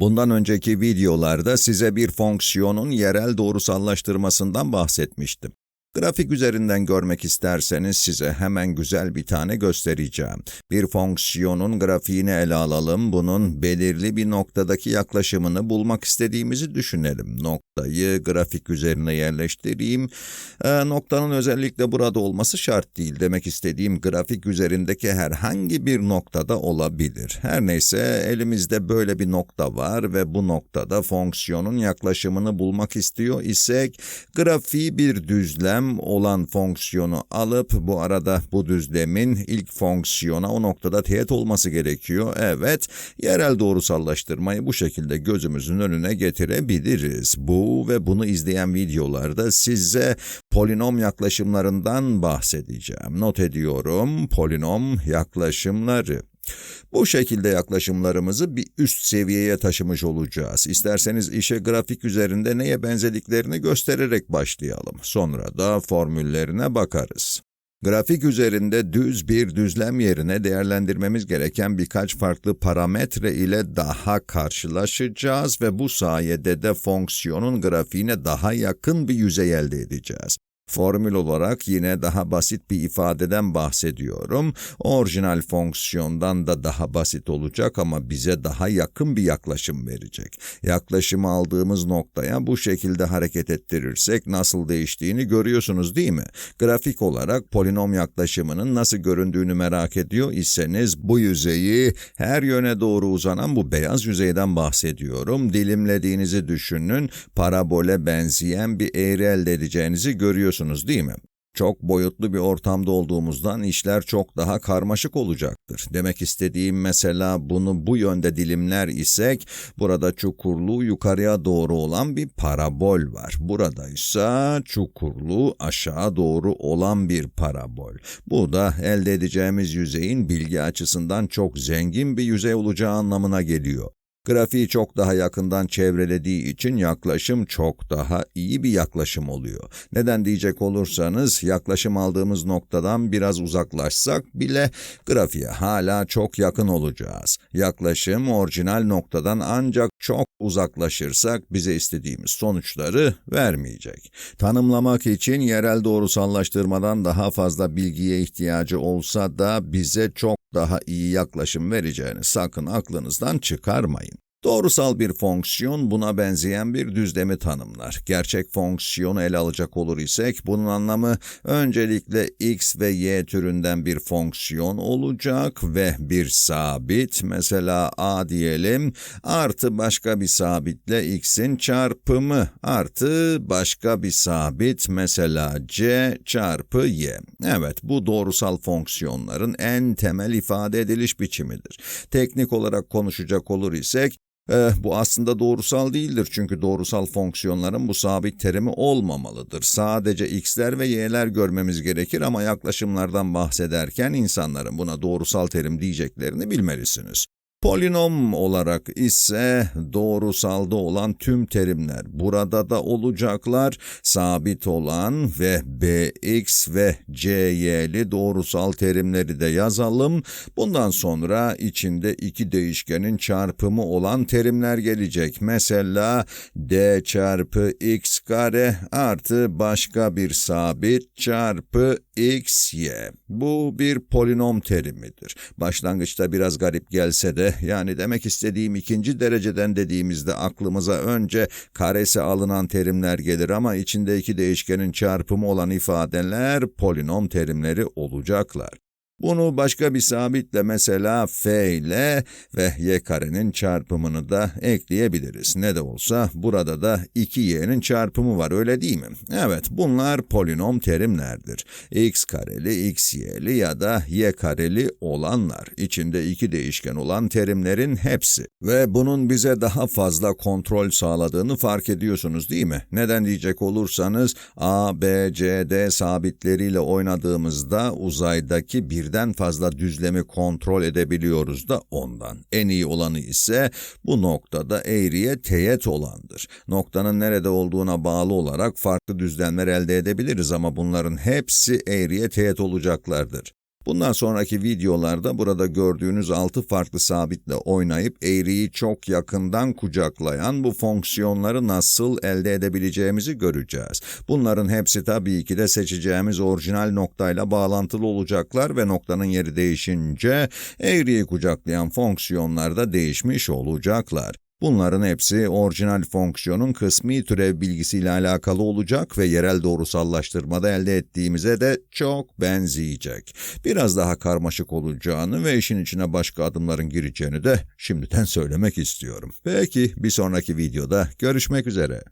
Bundan önceki videolarda size bir fonksiyonun yerel doğrusallaştırmasından bahsetmiştim. Grafik üzerinden görmek isterseniz size hemen güzel bir tane göstereceğim. Bir fonksiyonun grafiğini ele alalım. Bunun belirli bir noktadaki yaklaşımını bulmak istediğimizi düşünelim. Noktayı grafik üzerine yerleştireyim. Ee, noktanın özellikle burada olması şart değil. Demek istediğim grafik üzerindeki herhangi bir noktada olabilir. Her neyse elimizde böyle bir nokta var ve bu noktada fonksiyonun yaklaşımını bulmak istiyor isek grafiği bir düzlem olan fonksiyonu alıp bu arada bu düzlemin ilk fonksiyona o noktada teğet olması gerekiyor. Evet, yerel doğrusallaştırmayı bu şekilde gözümüzün önüne getirebiliriz. Bu ve bunu izleyen videolarda size polinom yaklaşımlarından bahsedeceğim. Not ediyorum, polinom yaklaşımları. Bu şekilde yaklaşımlarımızı bir üst seviyeye taşımış olacağız. İsterseniz işe grafik üzerinde neye benzediklerini göstererek başlayalım. Sonra da formüllerine bakarız. Grafik üzerinde düz bir düzlem yerine değerlendirmemiz gereken birkaç farklı parametre ile daha karşılaşacağız ve bu sayede de fonksiyonun grafiğine daha yakın bir yüzey elde edeceğiz. Formül olarak yine daha basit bir ifadeden bahsediyorum. Orijinal fonksiyondan da daha basit olacak ama bize daha yakın bir yaklaşım verecek. Yaklaşımı aldığımız noktaya bu şekilde hareket ettirirsek nasıl değiştiğini görüyorsunuz değil mi? Grafik olarak polinom yaklaşımının nasıl göründüğünü merak ediyor iseniz bu yüzeyi her yöne doğru uzanan bu beyaz yüzeyden bahsediyorum. Dilimlediğinizi düşünün, parabole benzeyen bir eğri elde edeceğinizi görüyorsunuz Biliyorsunuz değil mi? Çok boyutlu bir ortamda olduğumuzdan işler çok daha karmaşık olacaktır. Demek istediğim mesela bunu bu yönde dilimler isek, burada çukurlu yukarıya doğru olan bir parabol var. Burada ise çukurlu aşağı doğru olan bir parabol. Bu da elde edeceğimiz yüzeyin bilgi açısından çok zengin bir yüzey olacağı anlamına geliyor. Grafiği çok daha yakından çevrelediği için yaklaşım çok daha iyi bir yaklaşım oluyor. Neden diyecek olursanız yaklaşım aldığımız noktadan biraz uzaklaşsak bile grafiğe hala çok yakın olacağız. Yaklaşım orijinal noktadan ancak çok uzaklaşırsak bize istediğimiz sonuçları vermeyecek. Tanımlamak için yerel doğrusallaştırmadan daha fazla bilgiye ihtiyacı olsa da bize çok daha iyi yaklaşım vereceğini sakın aklınızdan çıkarmayın. Doğrusal bir fonksiyon buna benzeyen bir düzlemi tanımlar. Gerçek fonksiyonu ele alacak olur isek bunun anlamı öncelikle x ve y türünden bir fonksiyon olacak ve bir sabit mesela a diyelim artı başka bir sabitle x'in çarpımı artı başka bir sabit mesela c çarpı y. Evet bu doğrusal fonksiyonların en temel ifade ediliş biçimidir. Teknik olarak konuşacak olur isek Eh, bu aslında doğrusal değildir çünkü doğrusal fonksiyonların bu sabit terimi olmamalıdır. Sadece x'ler ve y'ler görmemiz gerekir ama yaklaşımlardan bahsederken insanların buna doğrusal terim diyeceklerini bilmelisiniz. Polinom olarak ise doğrusalda olan tüm terimler burada da olacaklar. Sabit olan ve bx ve cy'li doğrusal terimleri de yazalım. Bundan sonra içinde iki değişkenin çarpımı olan terimler gelecek. Mesela d çarpı x kare artı başka bir sabit çarpı xy. Bu bir polinom terimidir. Başlangıçta biraz garip gelse de yani demek istediğim ikinci dereceden dediğimizde aklımıza önce karesi alınan terimler gelir ama içinde iki değişkenin çarpımı olan ifadeler polinom terimleri olacaklar. Bunu başka bir sabitle mesela f ile ve y karenin çarpımını da ekleyebiliriz. Ne de olsa burada da 2y'nin çarpımı var öyle değil mi? Evet bunlar polinom terimlerdir. x kareli, x y'li ya da y kareli olanlar. İçinde iki değişken olan terimlerin hepsi. Ve bunun bize daha fazla kontrol sağladığını fark ediyorsunuz değil mi? Neden diyecek olursanız a, b, c, d sabitleriyle oynadığımızda uzaydaki bir birden fazla düzlemi kontrol edebiliyoruz da ondan. En iyi olanı ise bu noktada eğriye teğet olandır. Noktanın nerede olduğuna bağlı olarak farklı düzlemler elde edebiliriz ama bunların hepsi eğriye teğet olacaklardır. Bundan sonraki videolarda burada gördüğünüz 6 farklı sabitle oynayıp eğriyi çok yakından kucaklayan bu fonksiyonları nasıl elde edebileceğimizi göreceğiz. Bunların hepsi tabii ki de seçeceğimiz orijinal noktayla bağlantılı olacaklar ve noktanın yeri değişince eğriyi kucaklayan fonksiyonlar da değişmiş olacaklar. Bunların hepsi orijinal fonksiyonun kısmi türev bilgisiyle alakalı olacak ve yerel doğrusallaştırmada elde ettiğimize de çok benzeyecek. Biraz daha karmaşık olacağını ve işin içine başka adımların gireceğini de şimdiden söylemek istiyorum. Peki bir sonraki videoda görüşmek üzere.